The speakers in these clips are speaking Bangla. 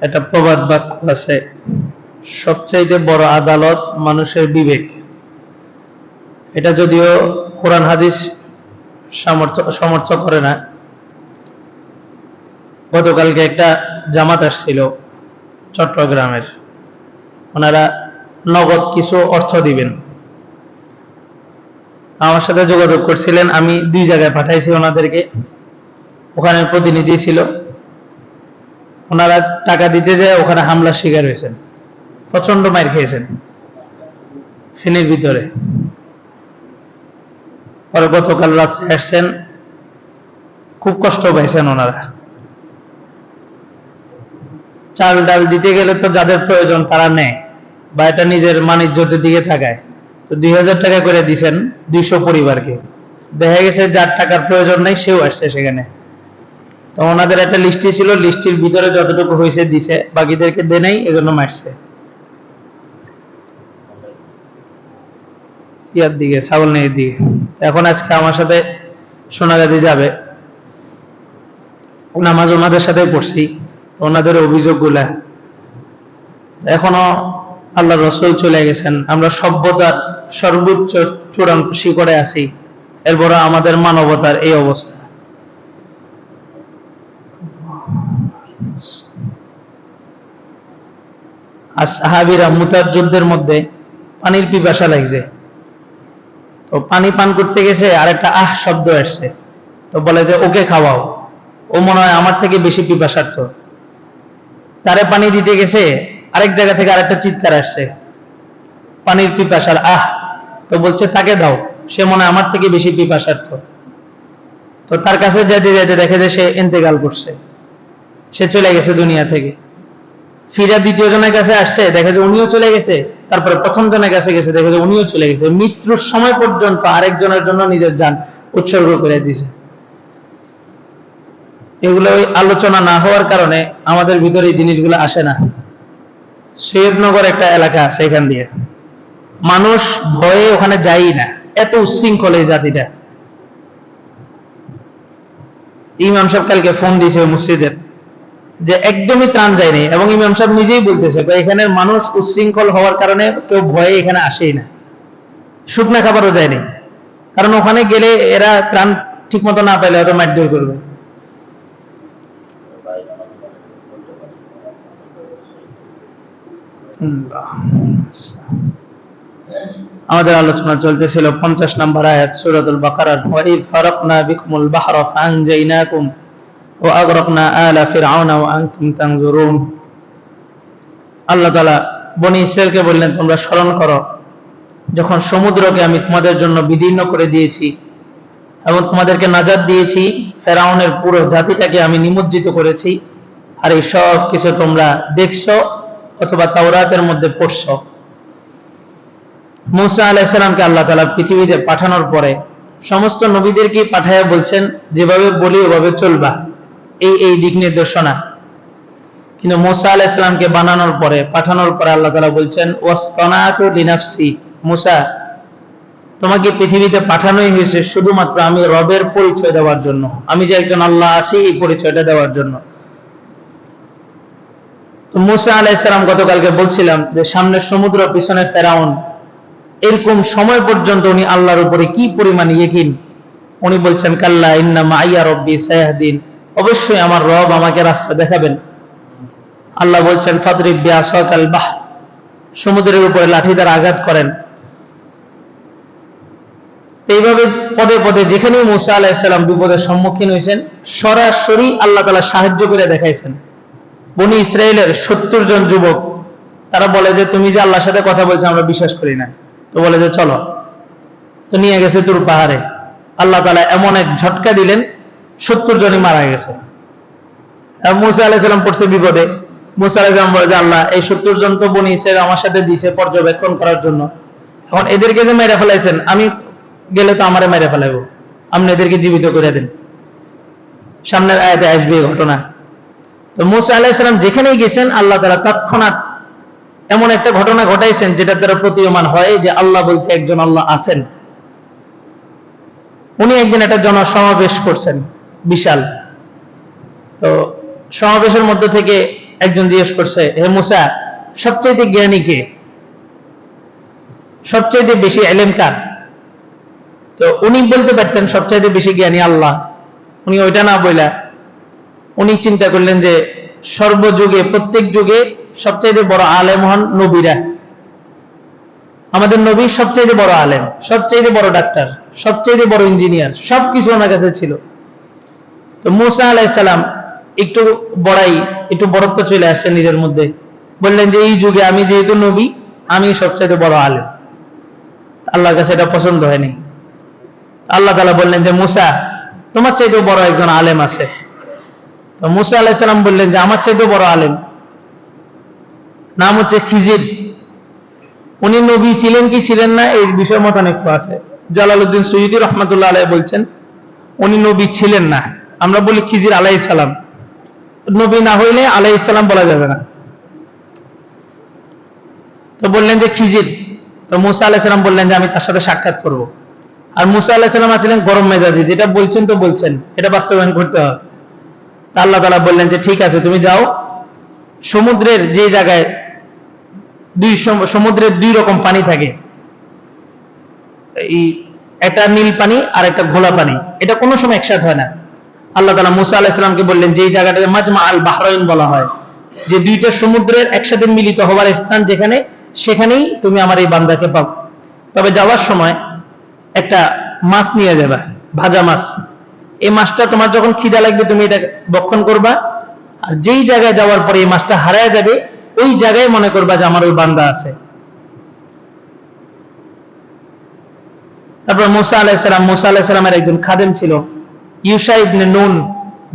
এটা প্রবাদ বাক্য আছে। সবচাইতে বড় আদালত মানুষের বিবেক। এটা যদিও কোরআন হাদিস সমর্থ করে না। গতকালকে একটা জামাত আসছিল চট্টগ্রামের। ওনারা নগদ কিছু অর্থ দিবেন। আমার সাথে যোগাযোগ করছিলেন, আমি দুই জায়গায় পাঠাইছি ওনাদেরকে। ওখানে প্রতিনিধি ছিল। ওনারা টাকা দিতে যায় ওখানে হামলার শিকার হয়েছেন। প্রচণ্ড মার খেয়েছেন। ফেনীর ভিতরে। পরে গতকাল রাত্রে আসছেন। খুব কষ্ট পাইছেন ওনারা। চাল ডাল দিতে গেলে তো যাদের প্রয়োজন তারা নেয়, বা এটা নিজের মানিজ্যতের দিকে থাকায় তো দুই হাজার টাকা করে দিছেন দুইশো পরিবারকে। দেখা গেছে যার টাকার প্রয়োজন নেই, সেও আসছে সেখানে। তো ওনাদের একটা লিস্টি ছিল লিস্টির ভিতরে যতটুকু হয়েছে দিছে, বাকিদেরকে দে নাই, এজন্য মারছে। ইয়ার দিকে ছাগল নেই দিকে। এখন আজকে আমার সাথে সোনাগাজী যাবে। নামাজ ওনাদের সাথে পড়ছি ওনাদের অভিযোগগুলা। এখনও আল্লাহ রসুল চলে গেছেন, আমরা সভ্যতার সর্বোচ্চ চূড়ান্ত শিখরে আছি। এরপর আমাদের মানবতার এই অবস্থা। আর সাহাবিরা মধ্যে পানির পিপাসা লাগছে। তো পানি পান করতে গেছে আর একটা আহ শব্দ আসছে। তো বলে যে, ওকে খাওয়াও। ও মনে হয় আমার থেকে বেশি পিপাসার্থ। তারে পানি দিতে গেছে, আরেক জায়গা থেকে আরেকটা চিৎকার আসছে। পানির পিপাসার আহ তো বলছে, তাকে দাও। সে মনে আমার থেকে বেশি পিপাসার্থ। তো তার কাছে যেতে যেতে দেখে যে সে ইন্তেকাল করছে। সে চলে গেছে দুনিয়া থেকে। ফিরা দ্বিতীয় জনের কাছে আসছে, দেখে যে উনিও চলে গেছে। তারপরে প্রথম জনের কাছে গেছে, দেখে যে উনিও চলে গেছে। মৃত্যুর সময় পর্যন্ত আরেকজনের জন্য নিজের যান উৎসর্গ করে দিছে এগুলো ওই আলোচনা না হওয়ার কারণে আমাদের ভিতরে এই জিনিসগুলো আসে না। সৈয়দনগর একটা এলাকা আছে এখান দিয়ে। মানুষ ভয়ে ওখানে যাই না। এত উচ্ছৃঙ্খল এই জাতিটা। ইমাম সাহেব কালকে ফোন দিয়েছে মসজিদের যে একদমই ত্রাণ যায়নি এবং ইমাম সাহেব নিজেই বলতেছে এখানের মানুষ উচ্ছৃঙ্খল হওয়ার কারণে কেউ ভয়ে এখানে আসেই না। শুকনা খাবারও যায়নি। কারণ ওখানে গেলে এরা ত্রাণ ঠিক মতো না পাইলে হয়তো মারধর করবে। আমাদের আলোচনা চলতেছিল পঞ্চাশ নম্বর আয়াত, সুরাতুল বাকারার। ফারাকনা বিকুমুল ওয়া আগরাকনা আলা ওয়া আনতুম তানজুরুন। আল্লাহ তাআলা বনি ইসরায়েলকে বললেন, তোমরা স্মরণ করো, যখন সমুদ্রকে আমি তোমাদের জন্য বিদীর্ণ করে দিয়েছি এবং তোমাদেরকে নাজাত দিয়েছি, ফেরাউনের পুরো জাতিটাকে আমি নিমজ্জিত করেছি। আর এই সব কিছু তোমরা দেখছ অথবা তাওরাতের মধ্যে পড়ছো। মুসা আলাইসালামকে আল্লাহ তালা পৃথিবীতে পাঠানোর পরে সমস্ত নবীদেরকে পাঠাইয়া বলছেন, যেভাবে বলি ওভাবে চলবা। এই এই দিক নির্দেশনা। কিন্তু মুসা আলাইসালামকে বানানোর পরে, পাঠানোর পরে আল্লাহ তালা বলছেন, ওয়াস্তনাতু লিনাফসি। মুসা, তোমাকে পৃথিবীতে পাঠানোই হয়েছে শুধুমাত্র আমি রবের পরিচয় দেওয়ার জন্য। আমি যে একজন আল্লাহ আছি, এই পরিচয়টা দেওয়ার জন্য। তো মুসা আলাইসালাম গতকালকে বলছিলাম যে, সামনে সমুদ্র, পিছনে ফেরাউন। এরকম সময় পর্যন্ত উনি আল্লাহর উপরে কি পরিমাণ ইয়েকিন উনি বলছেন, কাল্লা ইন্না মাইয়া রব্বি সায়াহদিন। অবশ্যই আমার রব আমাকে রাস্তা দেখাবেন। আল্লাহ বলছেন, ফাদরিব বিআসাকাল বাহ। সমুদ্রের উপরে লাঠি দ্বারা আঘাত করেন। এইভাবে পদে পদে যেখানে মুসা আলাহিসাল্লাম বিপদের সম্মুখীন হয়েছেন, সরাসরি আল্লাহ তালা সাহায্য করে দেখাইছেন। বনি ইসরায়েলের সত্তর জন যুবক, তারা বলে যে, তুমি যে আল্লাহর সাথে কথা বলছো, আমরা বিশ্বাস করি না। তো বলে যে, চলো। তো নিয়ে গেছে তোর পাহাড়ে। আল্লাহ তালা এমন এক ঝটকা দিলেন, সত্তর জনই মারা গেছে। মুসা আলাহিসাল্লাম পড়ছে বিপদে। মুসা আলাহিসাল্লাম বলে যে, আল্লাহ, এই সত্তর জন তো বনি ইসরায়েল আমার সাথে দিছে পর্যবেক্ষণ করার জন্য। এখন এদেরকে যে মেরে ফেলাইছেন, আমি গেলে তো আমারে মেরে ফেলাইব। আপনি এদেরকে জীবিত করে দেন। সামনের আয়াতে আসবে ঘটনা। তো মুসা আলাহিসাল্লাম যেখানেই গেছেন, আল্লাহ তারা তৎক্ষণাৎ এমন একটা ঘটনা ঘটাইছেন যেটা তারা প্রতীয়মান হয় যে আল্লাহ বলতে একজন আল্লাহ আছেন। উনি একদিন একটা জনসমাবেশ করছেন, বিশাল। তো সমাবেশের মধ্য থেকে একজন জিজ্ঞেস করছে, হে মুসা সবচেয়ে জ্ঞানী কে? সবচেয়ে বেশি এলেম কার? তো উনি বলতে পারতেন, সবচাইতে বেশি জ্ঞানী আল্লাহ। উনি ওইটা না বইলা উনি চিন্তা করলেন যে সর্বযুগে, প্রত্যেক যুগে সবচাইতে বড় আলেম হন নবীরা। আমাদের নবী সবচাইতে বড় আলেম, সবচাইতে বড় ডাক্তার, সবচাইতে বড় ইঞ্জিনিয়ার সবকিছু ওনার কাছে ছিল। তো মুসা আলাইসালাম একটু বড়াই, একটু বড়ত্ব চলে আসছে নিজের মধ্যে। বললেন যে, এই যুগে আমি যেহেতু নবী, আমি সবচাইতে বড় আলেম। আল্লাহর কাছে এটা পছন্দ হয়নি। আল্লাহ তালা বললেন যে, মুসা, তোমার চাইতেও বড় একজন আলেম আছে। তো মুসা আলাইসালাম বললেন যে, আমার চাইতেও বড় আলেম। নাম হচ্ছে খিজির। উনি নবী ছিলেন কি ছিলেন না, এই বিষয় মত অনেক আছে। জালালউদ্দিন সৈয়দি রহমতুল্লাহ আলাই বলছেন, উনি নবী ছিলেন না। আমরা বলি খিজির আলাই সালাম। নবী না হইলে আলাই সালাম বলা যাবে না। তো বললেন যে খিজির। তো মুসা আলাইসালাম বললেন যে আমি তার সাথে সাক্ষাৎ করব। আর মুসা আলাহিসাল্লাম আছিলেন গরম মেজাজি, যেটা বলছেন তো বলছেন, এটা বাস্তবায়ন করতে হবে। আল্লাহ তালা বললেন যে ঠিক আছে, তুমি যাও। সমুদ্রের যে জায়গায় দুই সম- সমুদ্রের দুই রকম পানি থাকে। এই একটা নীল পানি আর একটা ঘোলা পানি। এটা কোনো সময় একসাথে হয় না। আল্লাহ তালা মুসা আলাহিসাল্লামকে বললেন যে, এই জায়গাটাকে মাজমা আল বাহরাইন বলা হয়। যে দুইটা সমুদ্রের একসাথে মিলিত হওয়ার স্থান যেখানে, সেখানেই তুমি আমার এই বান্দাকে পাও। তবে যাওয়ার সময় একটা মাছ নিয়ে যাবে, ভাজা মাছ। এই মাছটা তোমার যখন খিদা লাগবে, তুমি এটা বক্ষণ করবা। আর যেই জায়গায় যাওয়ার পরে এই মাছটা হারায় যাবে ওই জায়গায় মনে করবা যে আমার ওই বান্দা আছে। তারপর মুসা আলাইসালাম মুসা আলাইসালামের একজন খাদেম ছিল, ইউসা ইবনে নুন,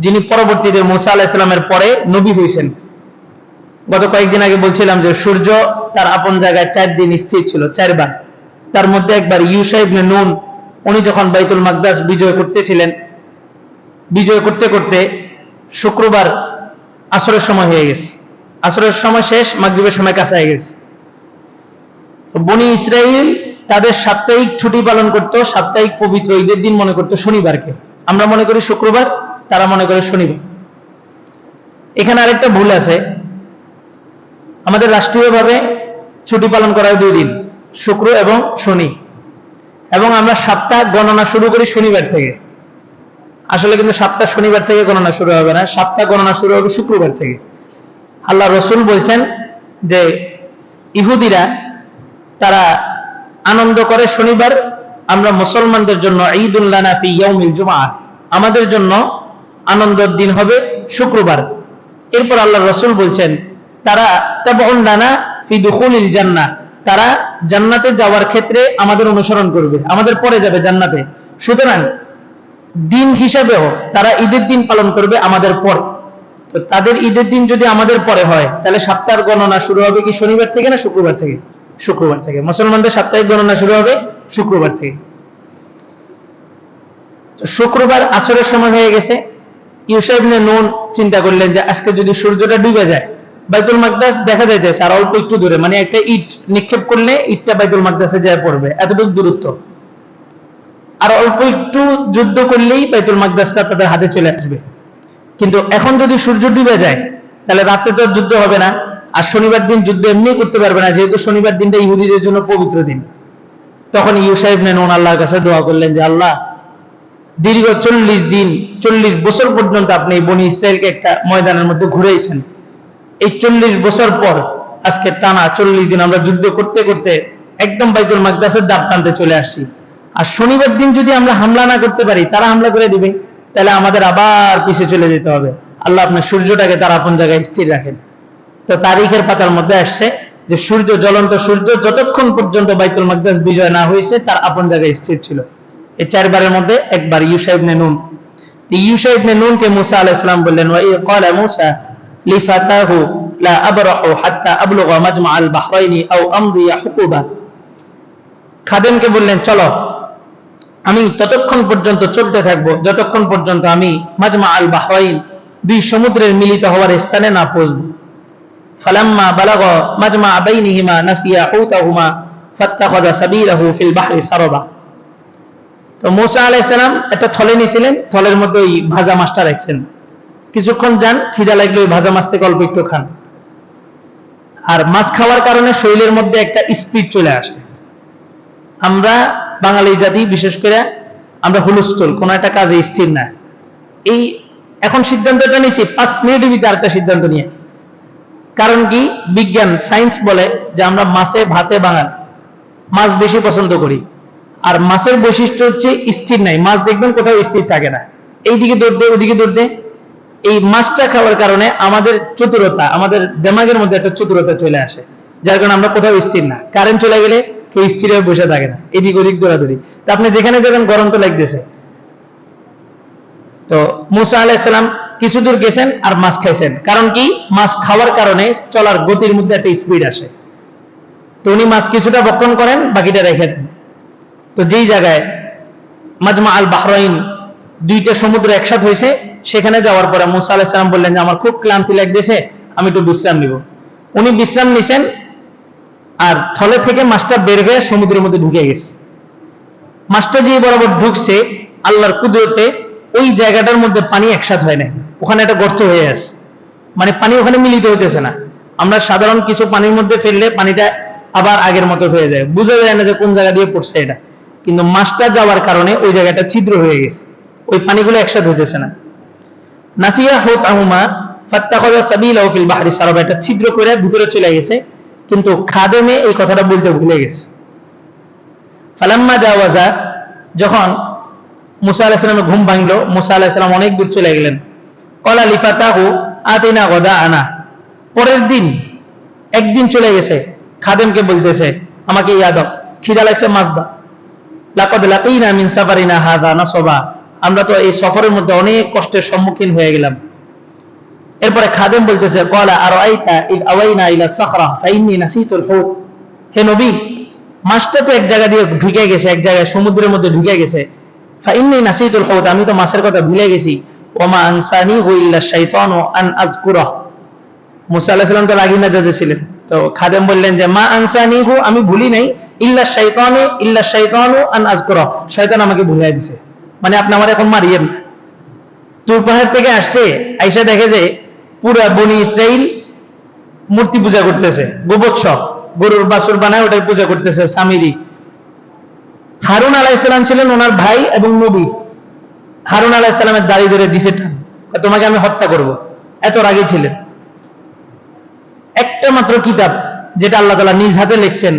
যিনি পরবর্তীতে মুসা আলাইসালামের পরে নবী হয়েছেন গত কয়েকদিন আগে বলছিলাম যে সূর্য তার আপন জায়গায় চার দিন স্থির ছিল, চারবার। তার মধ্যে একবার ইউসা ইবনে নুন, উনি যখন বাইতুল মাকদাস বিজয় করতেছিলেন, বিজয় করতে করতে শুক্রবার আসরের সময় হয়ে গেছে। আসরের সময় শেষ, মাগরিবের সময় কাছে গেছে। বনি ইসরাইল তাদের সাপ্তাহিক ছুটি পালন করত, সাপ্তাহিক পবিত্র ঈদের দিন মনে করতো শনিবারকে। আমরা মনে করি শুক্রবার, তারা মনে করে শনিবার। এখানে আরেকটা ভুল আছে। আমাদের রাষ্ট্রীয়ভাবে ছুটি পালন করা হয় দুই দিন, শুক্র এবং শনি। এবং আমরা সপ্তাহ গণনা শুরু করি শনিবার থেকে। আসলে কিন্তু সপ্তাহ শনিবার থেকে গণনা শুরু হবে না, সপ্তাহ গণনা শুরু হবে শুক্রবার থেকে। আল্লাহ রসুল বলছেন যে ইহুদিরা তারা আনন্দ করে শনিবার, আমরা মুসলমানদের জন্য ঈদুল্লানা ফি ইয়াউমিল জুমআ আমাদের জন্য আনন্দের দিন হবে শুক্রবার। এরপর আল্লাহ রসুল বলছেন, তারা তাবউন লানা ফি জান্নাহ, তারা জান্নাতে যাওয়ার ক্ষেত্রে আমাদের অনুসরণ করবে, আমাদের পরে যাবে জান্নাতে। সুতরাং দিন হিসাবেও তারা ঈদের দিন পালন করবে আমাদের পর। তো তাদের ঈদের দিন যদি আমাদের পরে হয়, তাহলে সপ্তাহের গণনা শুরু হবে কি শনিবার থেকে না শুক্রবার থেকে? শুক্রবার থেকে। মুসলমানদের সাপ্তাহিক গণনা শুরু হবে শুক্রবার থেকে। শুক্রবার আসরের সময় হয়ে গেছে। ইউসাইবনে নুন চিন্তা করলেন যে আজকে যদি সূর্যটা ডুবে যায়, বাইতুল মাকদাস দেখা যাইতেছে আর অল্প একটু দূরে মানে একটা ইট নিক্ষেপ করলে ইটটা বাইতুল মাকদাসে যায় পড়বে, এতটুকু দূরত্ব। আর অল্প একটু যুদ্ধ করলেই বাইতুল মাকদাসটা তাদের হাতে চলে আসবে। কিন্তু এখন যদি সূর্য ডুবে যায়, তাহলে রাতে তো যুদ্ধ হবে না, আর শনিবার দিন যুদ্ধ এমনি করতে পারবে না, যেহেতু শনিবার দিনটা ইহুদিদের জন্য পবিত্র দিন। তখন ইউসাইব নেন আল্লাহর কাছে দোয়া করলেন যে, আল্লাহ, দীর্ঘ চল্লিশ দিন, চল্লিশ বছর পর্যন্ত আপনি এই বনি ইসরায়েলকে একটা ময়দানের মধ্যে ঘুরেছেন এই চল্লিশ বছর পর আজকে টানা চল্লিশ দিন আমরা যুদ্ধ করতে করতে একদম বাইতুল মাকদাসের দাব টানতে চলে আসছি। আর শনিবার দিন যদি আমরা হামলা না করতে পারি, তারা হামলা করে দিবে। তাহলে আমাদের আবার পিছিয়ে চলে যেতে হবে। আল্লাহ আপনার সূর্যটাকে তার আপন জায়গায় স্থির রাখেন। তো তারিখের পাতার মধ্যে আসছে যে সূর্য জ্বলন্ত সূর্য যতক্ষণ পর্যন্ত বাইতুল মাকদাস বিজয় না হয়েছে, তার আপন জায়গায় স্থির ছিল। এই চারবারের মধ্যে একবার ইউসাইব নে নুন। ইউসাইব নে নুনকে মুসা আলাইহিস সালাম বললেন, ওয়া ক্বালা মুসা লিফাতাহু লা আবরাহু হাত্তা আবলুগা মাজমা আল বাহরাইনি আও আমদিয়া হুকুবা। খাদেমকে বললেন, চলো। আমি ততক্ষণ পর্যন্ত চলতে থাকব, যতক্ষণ পর্যন্ত আমি মাজমা আল বাহরাইন, দুই সমুদ্রের মিলিত হওয়ার স্থানে না পৌঁছবো। ফালাম্মা বালাগ মাজমা বাইনিহিমা নাসিয়া হুতাহুমা ফাত্তাখাযা সাবিলাহু ফিল বাহরি সারবা তো মোসা আলাইসালাম একটা থলে নিয়েছিলেন, থলের মধ্যে ওই ভাজা মাছটা রাখছেন। কিছুক্ষণ যান, খিদা লাগলে ওই ভাজা মাছ থেকে অল্প একটু খান। আর মাছ খাওয়ার কারণে শরীরের মধ্যে একটা স্পিড চলে আসে। আমরা বাঙালি জাতি, বিশেষ করে আমরা হুলস্থুল, কোন একটা কাজে স্থির না। এই এখন সিদ্ধান্তটা নিয়েছি, পাঁচ মিনিটের ভিতরে আরেকটা সিদ্ধান্ত নিয়ে। কারণ কি? বিজ্ঞান, সায়েন্স বলে যে আমরা মাছে ভাতে বাঙাল। মাছ বেশি পছন্দ করি। আর মাছের বৈশিষ্ট্য হচ্ছে স্থির নাই, মাছ দেখবেন কোথাও স্থির থাকে না। এইদিকে দৌড় দেয় ওদিকে দৌড় এই মাছটা খাওয়ার কারণে আমাদের চতুরতা, আমাদের দেমাগের মধ্যে একটা চতুরতা চলে আসে, যার কারণে আমরা কোথাও স্থির না। কারেন্ট চলে গেলে কেউ স্থির হয়ে বসে থাকে না। এদিক ওদিক দৌড়াদৌড়ি। তা আপনি যেখানে যাবেন, গরম তো লাগতেছে। তো মুসা আলাইসালাম কিছু দূর গেছেন আর মাছ খাইছেন। কারণ কি? মাছ খাওয়ার কারণে চলার গতির মধ্যে একটা স্পিড আসে। তো উনি মাছ কিছুটা বক্ষণ করেন, বাকিটা রেখে দেন। তো যেই জায়গায় মাজমা আল বাহরাইন দুইটা সমুদ্র একসাথে হয়েছে, সেখানে যাওয়ার পরে মুসা আলাইসালাম বললেন যে, আমার খুব ক্লান্তি লাগতেছে, আমি একটু বিশ্রাম নিব। উনি বিশ্রাম নিছেন আর থলে থেকে মাছটা বের হয়ে সমুদ্রের মধ্যে ঢুকে গেছে। মাছটা যে বরাবর ঢুকছে, আল্লাহর কুদরতে ওই জায়গাটার মধ্যে পানি একসাথে হয় না ওখানে একটা গর্ত হয়ে আছে। মানে পানি ওখানে মিলিত হইতেছে না। আমরা সাধারণ কিছু পানির মধ্যে ফেললে পানিটা আবার আগের মতো হয়ে যায়। বোঝা যায় না যে কোন জায়গা দিয়ে পড়ছে এটা। কিন্তু মাছটা যাওয়ার কারণে ওই জায়গাটা ছিদ্র হয়ে গেছে। ওই পানিগুলো একসাথে হইতেছে না। নাসিয়া হোত আহুমা ফাত্তাখযা সাবিলাহু ফিল বাহরি সারাবা। এটা ছিদ্র করে ভিতরে চলে গেছে। কিন্তু খাদেমে এই কথাটা বলতে ভুলে গেছে। ফালাম্মা জাওয়াজা যখন মুসা আলাহিসামের ঘুম ভাঙলো, মুসা আলাহিসাম অনেক দূর চলে গেলেন। কলা লিফাতাহু আতিনা গদা আনা। পরের দিন একদিন চলে গেছে, খাদেমকে বলতেছে, আমাকে ইয়াদ খিদা লাগছে, মাছ দা লাকদ লাকিনা মিন সাফারিনা হাদা নাসবা। আমরা তো এই সফরের মধ্যে অনেক কষ্টের সম্মুখীন হয়ে গেলাম। এরপরে খাদেম বলতেছে, কলা আর হে নবী, মাছটা তো এক জায়গা দিয়ে ঢুকে গেছে, এক জায়গায় সমুদ্রের মধ্যে ঢুকে গেছে। আমি তো মাছের কথা ভুলে গেছি। ওমা আনসানি তো তো খাদেম বললেন যে, মা আনসানি হু আমি ভুলি নাই। ইল্লা শাইতানু ইল্লা শাইতানু আন আযকুরা। শয়তান আমাকে ভুলিয়ে দিছে। মানে আপনি আমার এখন মারিয়েন তুর থেকে আসছে, আইসা দেখে যে পুরা বনি ইসরাইল মূর্তি পূজা করতেছে গোবৎসব গরুর বাসুর বানায় ওটার পূজা করতেছে সামিরি হারুন আলাইসালাম ছিলেন ওনার ভাই এবং নবী। হারুন আলাইসালামের দাড়ি ধরে দিছে তোমাকে আমি হত্যা করব। এত রাগী ছিলেন। একটা মাত্র কিতাব যেটা আল্লাহ তালা নিজ হাতে লিখছেন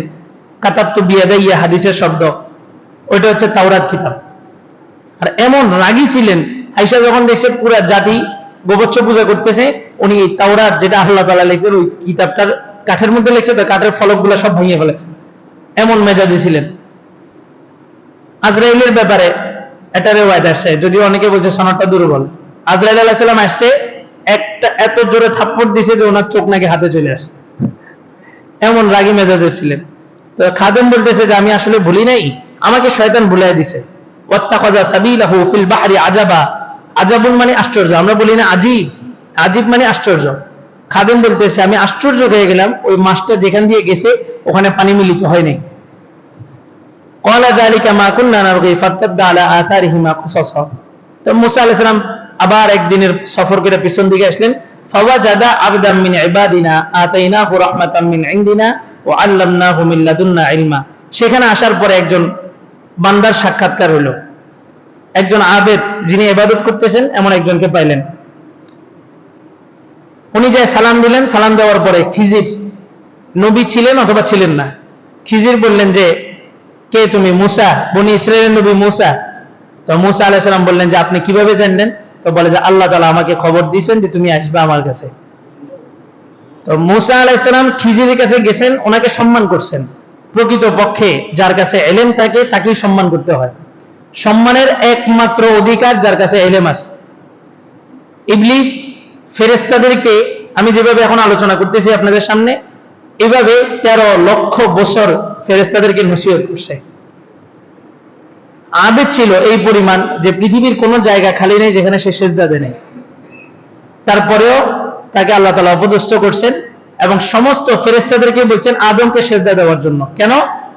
কাতাব তো বিয়ে দেয় হাদিসের শব্দ। ওইটা হচ্ছে তাওরাত কিতাব। আর এমন রাগী ছিলেন আইসা যখন দেখছে পুরা জাতি গোবচ্ছ পূজা করতেছে উনি এই তাওরাত যেটা আল্লাহ তালা লিখছেন, ওই কিতাবটার কাঠের মধ্যে লিখছে, তো কাঠের ফলকগুলো সব ভেঙে ফেলেছে। এমন মেজাজি ছিলেন। আজরাইলের ব্যাপারে একটা রেওয়ায়ত আসছে, যদিও অনেকে বলছে সনদটা দুর্বল। আজরাইল আলাহিসাল্লাম আসছে, একটা এত জোরে থাপ্পড় দিছে যে ওনার চোখ নাকি হাতে চলে আসছে। এমন রাগী মেজাজের ছিলেন। তো খাদেম বলতেছে যে, আমি আসলে ভুলি নাই, আমাকে শয়তান ভুলাই দিছে। ওয়াত্তাখাযা সাবিলাহু ফিল বাহরি আজাবা। আজাবুন মানে আশ্চর্য, আমরা বলি না আজিব। আজিব মানে আশ্চর্য খাদেম বলতেছে আমি আশ্চর্য হয়ে গেলাম ওই মাছটা যেখান দিয়ে গেছে ওখানে পানি মিলিত হয়নি قال ذلك ما كنا نبغي فارتد على آثارهما قصصا তো মুসা আলাইহিস সালাম আবার একদিনের সফর করে পিছন দিকে আসলেন ফাওয়াজাদা আবদাম মিন ইবাদিনা আতাইনাহু রাহমাতাম মিন ইনদিনা ওয়া আল্লামনাহু মিন লাদুন্না ইলমা সেখানে আসার পরে একজন বান্দার সাক্ষাৎকার হলো একজন আবেদ যিনি ইবাদত করতেছেন এমন একজনকে পাইলেন উনি যে সালাম দিলেন, সালাম দেওয়ার পরে খিজির নবী ছিলেন অথবা ছিলেন না? খিজির বললেন যে, কে তুমি? মুসা? বনি ইসরায়েলের নবী মুসা? তো মুসা আলাইসালাম বললেন যে, আপনি কীভাবে জানলেন? তো বলে যে, আল্লাহ তালা আমাকে খবর দিয়েছেন যে তুমি আসবে আমার কাছে। তো মুসা আলাইসালাম খিজিরের কাছে গেছেন, ওনাকে সম্মান করছেন। প্রকৃত পক্ষে যার কাছে এলেম থাকে, তাকেই সম্মান করতে হয়। সম্মানের একমাত্র অধিকার যার কাছে এলেম আছে। ইবলিস ফেরেস্তাদেরকে আমি যেভাবে এখন আলোচনা করতেছি আপনাদের সামনে, এভাবে তেরো লক্ষ বছর ফেরেস্তাদেরকে নসিহত করছে। আবেদ ছিল এই পরিমাণ যে পৃথিবীর কোন জায়গা খালি নেই যেখানে সে সেজদা দেয় নেই। তারপরেও তাকে আল্লাহ তালা অপদস্থ করছেন এবং সমস্ত ফেরেস্তাদেরকে বলছেন আদমকে সেজদা দেওয়ার জন্য। কেন?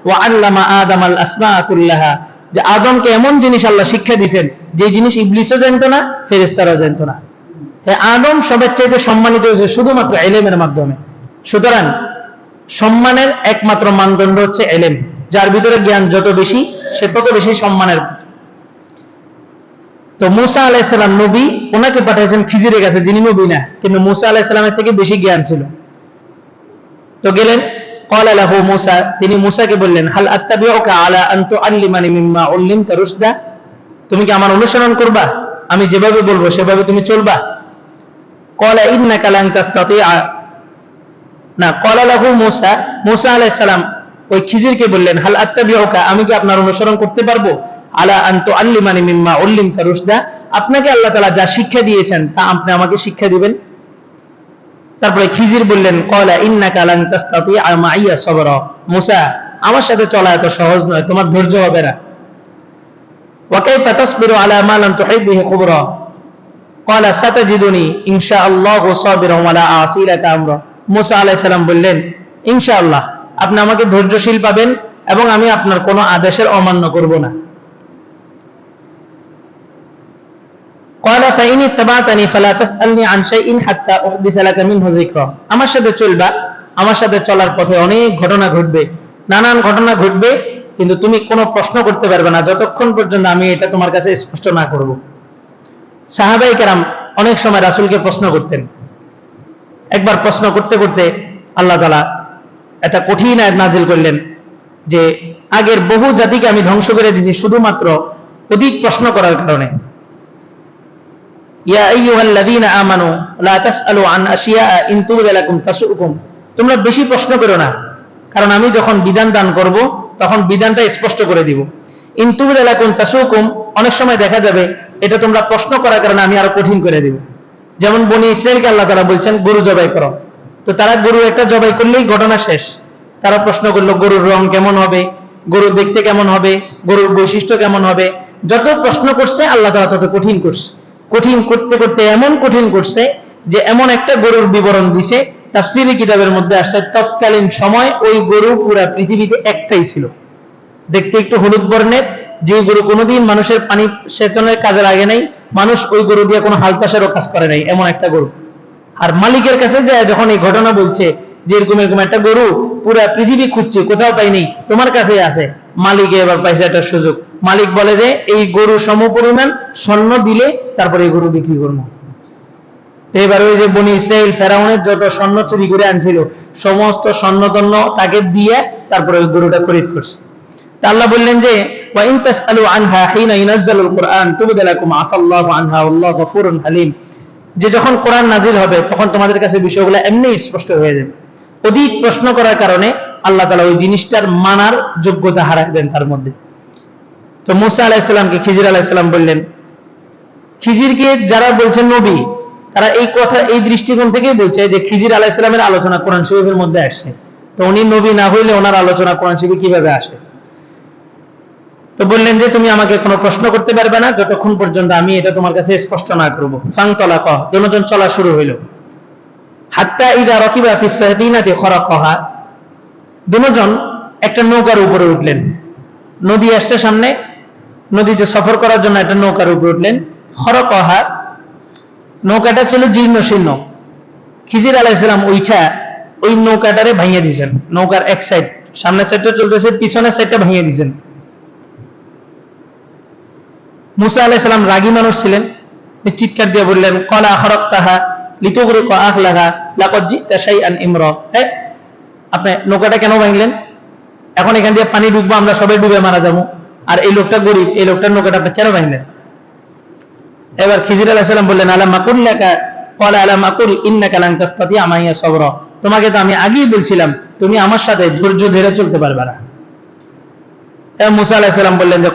ও আল্লামা আদম আল আসমা আকুল্লাহা যে আদমকে এমন জিনিস আল্লাহ শিক্ষা দিয়েছেন, যে জিনিস ইবলিসও জানতো না ফেরেস্তারাও জানতো না। আদম সবের চাইতে সম্মানিত হয়েছে শুধুমাত্র এলেমের মাধ্যমে। সুতরাং সম্মানের একমাত্র মানদণ্ড হচ্ছে এলেম। যার ভিতরে জ্ঞান যত বেশি, সে তত বেশি সম্মানের তো মুসা আলাহ আলাইসাল্লাম নবী ওনাকে পাঠিয়েছেন খিজিরের কাছে, যিনি নবী না, কিন্তু মুসা আলাহ আলাইসাল্লামের থেকে বেশি জ্ঞান ছিল। তো গেলেন কল আলাহ মুসা, তিনি মুসাকে বললেন, হাল আত্তাবি ওকা আলা আন্ত আল্লিমানি মিম্মা উল্লিম তুমি কি আমার অনুসরণ করবা? আমি যেভাবে বলব, সেভাবে তুমি চলবা? কলা ইন্না কালাং তাস্তাতি না কলা লাহু মুসা মুসা আলাইহিস সালাম ওই খিজিরকে বললেন, হাল আত্তাবিউকা? আমি কি আপনার অনুসরণ করতে পারব? আলা আল্লিমানি মিম্মা আপনাকে আল্লাহ তাআলা যা শিক্ষা দিয়েছেন, তা আপনি আমাকে শিক্ষা দিবেন। তারপরে খিজির বললেন কলা ইন্না কালাং তাস্তাতি মুসা, আমার সাথে চলা এত সহজ নয়, তোমার ধৈর্য হবে না। ওয়াকাইফা তাসবিরু আলা মা লাম কুবরা? কলা সাতাজিদুনি ইনশা বললেন আপনি আমাকে ধৈর্যশীল পাবেন এবং আমি আপনার কোনো আদেশের অমান্য করব না। আমার সাথে চলবা, আমার সাথে চলার পথে অনেক ঘটনা ঘটবে, নানান ঘটনা ঘটবে, কিন্তু তুমি কোনো প্রশ্ন করতে পারবে না, যতক্ষণ পর্যন্ত আমি এটা তোমার কাছে স্পষ্ট না করব। সাহাবাই কেরাম অনেক সময় রাসূলকে প্রশ্ন করতেন। একবার প্রশ্ন করতে করতে আল্লাহ তাআলা একটা কঠিন আয়াত নাজিল করলেন যে, আগের বহু জাতিকে আমি ধ্বংস করে দিয়েছি শুধুমাত্র অধিক প্রশ্ন করার কারণে। তোমরা বেশি প্রশ্ন করো না, কারণ আমি যখন বিধান দান করব, তখন বিধানটা স্পষ্ট করে দিব। ইন তুবদা লাকুম তাসুকুম অনেক সময় দেখা যাবে এটা তোমরা প্রশ্ন করার কারণে আমি আরও কঠিন করে দিব। যেমন বনি ইসরায়েলকে আল্লাহ তাআলা বলছেন, গরু জবাই করো। তো তারা গরু একটা জবাই করলেই ঘটনা শেষ। তারা প্রশ্ন করল, গরুর রং কেমন হবে? গরু দেখতে কেমন হবে? গরুর বৈশিষ্ট্য কেমন হবে? যত প্রশ্ন করছে, আল্লাহ তাআলা তত কঠিন করছে। কঠিন করতে করতে এমন কঠিন করছে যে এমন একটা গরুর বিবরণ দিছে তার তাফসিরি কিতাবের মধ্যে আসছে, তৎকালীন সময় ওই গরু পুরা পৃথিবীতে একটাই ছিল। দেখতে একটু হলুদ বর্ণের যে গরু কোনোদিন মানুষের পানি সেচনের কাজে লাগে নাই, মানুষ ওই গরু দিয়ে কোনো হাল চাষেরও কাজ করে নাই, এমন একটা গরু। আর মালিকের কাছে যায় যখন এই ঘটনা বলছে, যে এরকম এরকম একটা গরু, পুরা পৃথিবী খুঁজছে, কোথাও পাইনি, তোমার কাছেই আছে। মালিকে এবার পাইছে একটা সুযোগ। মালিক বলে যে, এই গরু সম পরিমাণ স্বর্ণ দিলে তারপরে এই গরু বিক্রি করব। এবার ওই যে বনি ইসরায়েল ফেরাউনের যত স্বর্ণ চুরি করে আনছিল, সমস্ত স্বর্ণতন্য তাকে দিয়ে তারপরে ওই গরুটা খরিদ করছে। তা আল্লাহ বললেন যে ওয়াইন তাসআলু আনহা হিনা ইনাজ্জালুল কুরআন তুবদা লাকুম আফাল্লাহু আনহা আল্লাহু গফুরুন হালিম যে যখন কোরআন নাজিল হবে, তখন তোমাদের কাছে বিষয়গুলো এমনি স্পষ্ট হয়ে যাবে। অধিক প্রশ্ন করার কারণে আল্লাহ তাআলা ওই জিনিসটার মানার যোগ্যতা হারাই দেন তার মধ্যে। তো মুসা খিজির আলাইহিসসালাম বললেন, খিজিরকে যারা বলছেন নবী, তারা এই কথা, এই দৃষ্টিকোণ থেকে বলছে যে খিজির আলাইহিসসালামের আলোচনা কোরআন শরীফের মধ্যে আসছে। তো উনি নবী না হইলে ওনার আলোচনা কোরআন শরীফে কীভাবে আসে? তো বললেন যে, তুমি আমাকে কোনো প্রশ্ন করতে পারবে না, যতক্ষণ পর্যন্ত আমি এটা তোমার কাছে স্পষ্ট না করব। ফাং তলা কহ দুজন চলা শুরু হইল। হাত্তা ইদা রকিবা ফিসাহিনাতে খরা কহা দুজন একটা নৌকার উপরে উঠলেন। নদী আসছে সামনে। নদীতে সফর করার জন্য একটা নৌকার উপরে উঠলেন। খর কহা নৌকাটা ছিল জীর্ণ শীর্ণ। খিজির আলাইসালাম ওইটা ওই নৌকাটারে ভাঙিয়ে দিয়েছেন। নৌকার এক সাইড সামনের সাইডটা চলতেছে, পিছনের সাইডটা ভাঙিয়ে দিয়েছেন। মুসা আলাইসালাম রাগী মানুষ ছিলেন। চিৎকার দিয়ে বললেন, কলা হরক তাহা লিতুগরে আখ লাগা লাকত জিতা শাই আন ইমর। হ্যাঁ আপনি নৌকাটা কেন ভাঙলেন? এখন এখান দিয়ে পানি ডুববো, আমরা সবাই ডুবে মারা যাব। আর এই লোকটা গরিব, এই লোকটার নৌকাটা আপনি কেন ভাঙলেন? এবার খিজির আলাইসালাম বললেন আলা মাকুল লেখা কলা আলা মাকুল ইন্না কালাং তাস্তাতি আমাইয়া সবর। তোমাকে তো আমি আগেই বলছিলাম, তুমি আমার সাথে ধৈর্য ধরে চলতে পারবে না। মুসা বললেন যে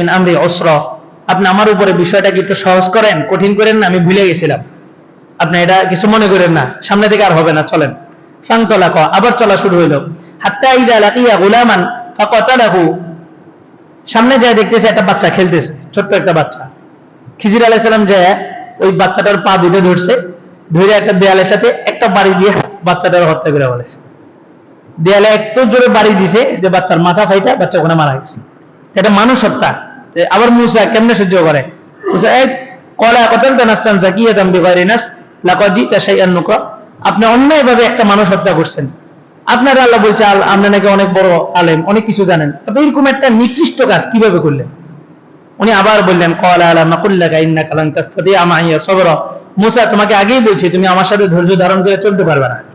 মিন আমরি অস্র আপনি আমার উপরে বিষয়টা কি একটু সহজ করেন, কঠিন করেন না, আমি ভুলে গেছিলাম। আপনি এটা কিছু মনে করেন না, সামনে থেকে আর হবে না, চলেন। ফাংতলা ক আবার চলা শুরু হইল। হাত্তা ইদা লাকিয়া গুলামান সামনে যায় দেখতেছে একটা বাচ্চা খেলতেছে, ছোট্ট একটা বাচ্চা। খিজির আলাইসাল্লাম যায়, ওই বাচ্চাটার পা দুটো ধরছে, ধরে একটা দেয়ালের সাথে একটা বাড়ি দিয়ে বাচ্চাটার হত্যা করে বলেছে দেয়ালে এত জোরে বাড়ি দিছে যে বাচ্চার মাথা ফাইটা বাচ্চা ওখানে মারা গেছে। এটা মানুষ হত্যা। আবার মুসা কেমনে সহ্য করে? মুসা আপনি অন্যায়ভাবে একটা মানুষ হত্যা করছেন। আপনার আল্লাহ বলছে, আল- আপনি নাকি অনেক বড় আলেম, অনেক কিছু জানেন। আপনি এরকম একটা নিকৃষ্ট কাজ কীভাবে করলেন? উনি আবার বললেন, কলা আলা মাকুল্লাকা ইন্নাকা লান তাসতাতিআ মাইয়া সবরা। মুসা, তোমাকে আগেই বলছি, তুমি আমার সাথে ধৈর্য ধারণ করে চলতে পারবে না।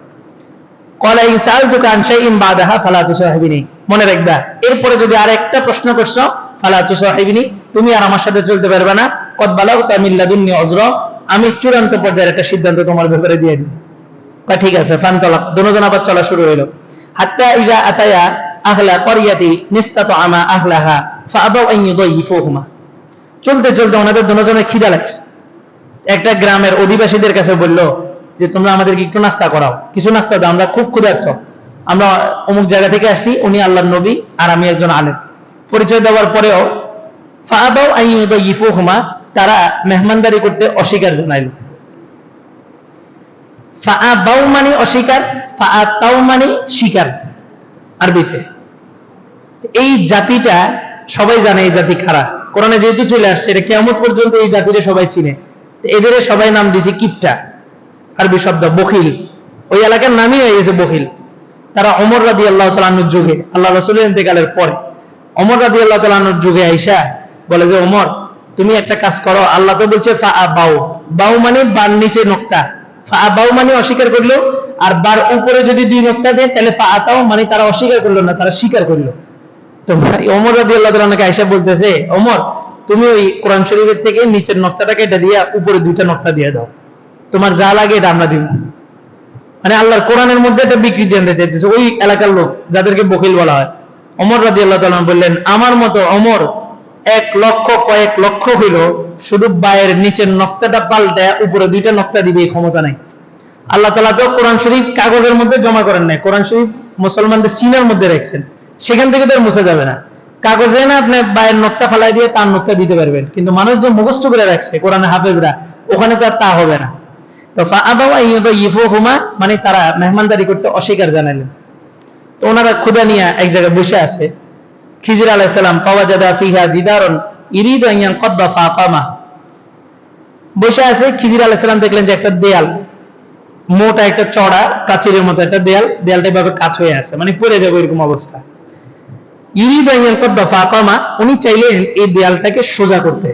মনে রাখবা, এরপরে যদি আর একটা প্রশ্ন করছ, ফালা তুসাহিবিনি, তুমি আর আমার সাথে চলতে পারবে না। কদ বালাগতা মিন লাদুন্নি উযরা আমি চূড়ান্ত পর্যায়ের একটা সিদ্ধান্ত তোমার ব্যাপারে দিয়ে দিই। কয়, ঠিক আছে, ফান তলাক। দুজন আবার চলা শুরু হইল। একটা গ্রামের অধিবাসীদের কাছে বলল যে তোমরা আমাদেরকে একটু নাস্তা করাও। কিছু নাস্তা দাও, আমরা খুব ক্ষুধার্ত। আমরা অমুক জায়গা থেকে আসছি, উনি আল্লাহর নবী আর আমি একজন আলেম। পরিচয় দেওয়ার পরেও ফাআবাউ আন ইউদাইফুহুমা তারা মেহমানদারি করতে অস্বীকার জানাইলো। ফাআবাউ মানে অস্বীকার, ফাআতাউ মানে স্বীকার আরবিতে। এই জাতিটা সবাই জানে এই জাতি খারাপ। কোরআনে যেহেতু চলে আসছে, এটা কেমন পর্যন্ত এই জাতিরে সবাই চিনে। এদের সবাই নাম দিয়েছে কিপটা। আরবি শব্দ, বখিল। ওই এলাকার নামই হয়ে গেছে বখিল। তারা অমর রাদি আল্লাহ তালানুর যুগে আল্লাহ রসুলের ইন্তেকালের পরে অমর রাদি আল্লাহ তালানুর যুগে আইসা বলে যে অমর তুমি একটা কাজ করো, আল্লাহ তো বলছে ফা বাউ বাউ মানে বার নিচে নোক্তা। ফা বাউ মানে অস্বীকার করল, আর বার উপরে যদি দুই নোক্তা দেয়, তাহলে ফা আতাও মানে তারা অস্বীকার করল না, তারা স্বীকার করল। তো অমর রাদি আল্লাহ তালাকে আইসা বলতেছে অমর তুমি ওই কোরআন শরীফের থেকে নিচের নকটাটাকে এটা দিয়ে, উপরে দুইটা নক্তা দিয়ে দাও। তোমার যা লাগে এটা আমরা দিব। মানে আল্লাহর কোরআনের মধ্যে একটা বিকৃতি আনতে চাইতেছে। ওই এলাকার লোক, যাদেরকে বকিল বলা হয়। অমর রাদি আল্লাহ তালা বললেন, আমার মতো অমর এক লক্ষ কয়েক লক্ষ হইল, শুধু বায়ের নিচের নকটাটা পাল্টায় উপরে দুইটা নকটা দিবে, এই ক্ষমতা নাই। আল্লাহ তালা তো কোরআন শরীফ কাগজের মধ্যে জমা করেন নাই। কোরআন শরীফ মুসলমানদের সিনার মধ্যে রাখছেন। সেখান থেকে তো আর মুছে যাবে না। কাগজে না আপনি বায়ের নোক্তা ফালাই দিয়ে তার নোক্তা দিতে পারবেন। কিন্তু মানুষ যে মুখস্থ করে রাখছে কোরআনে হাফেজরা, ওখানে তো আর তা হবে না। তো মানে তারা মেহমানদারি করতে অস্বীকার জানালেন। তো ওনারা ক্ষুদা নিয়ে এক জায়গায় বসে আছে। খিজির আলাহ সালাম, ফাওয়াজাদা ফিহা জিদারন ইরিদ ইয়ান কদ্দা বসে আছে, খিজির সালাম দেখলেন যে একটা দেয়াল, মোটা একটা চড়া প্রাচীরের মতো একটা দেয়াল, দেয়ালটা এভাবে কাঠ হয়ে আছে মানে পড়ে যাবে এরকম অবস্থা। ইরিদ ইয়ান কদ্দা ফাকামা উনি চাইলেন এই দেয়ালটাকে সোজা করতে।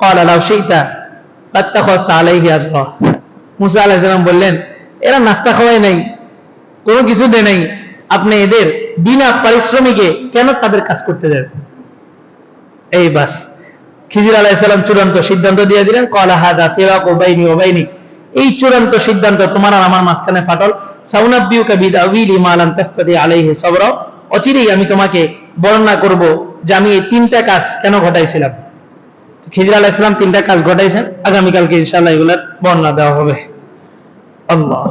কলা লাউ সেইতা মুসা আলাইহিস সালাম বললেন, এরা নাস্তা নাই, কোনো কিছু নাই। আপনি এদের বিনা পারিশ্রমিকে কেন তাদের কাজ করতে যাবেন এই বাস। খিজির চূড়ান্ত সিদ্ধান্ত দিয়ে দিলেন কলা হাদা ওবাইনি ওবাইনি এই চূড়ান্ত সিদ্ধান্ত তোমার আর আমার মাঝখানে ফাটল। সবরা। অচিরেই আমি তোমাকে বর্ণনা করব যে আমি এই তিনটা কাজ কেন ঘটাইছিলাম। খিজর আলাহ ইসলাম তিনটা কাজ ঘটাইছেন। আগামীকালকে ইনশাল্লাহ এগুলার বর্ণনা দেওয়া হবে। আল্লাহ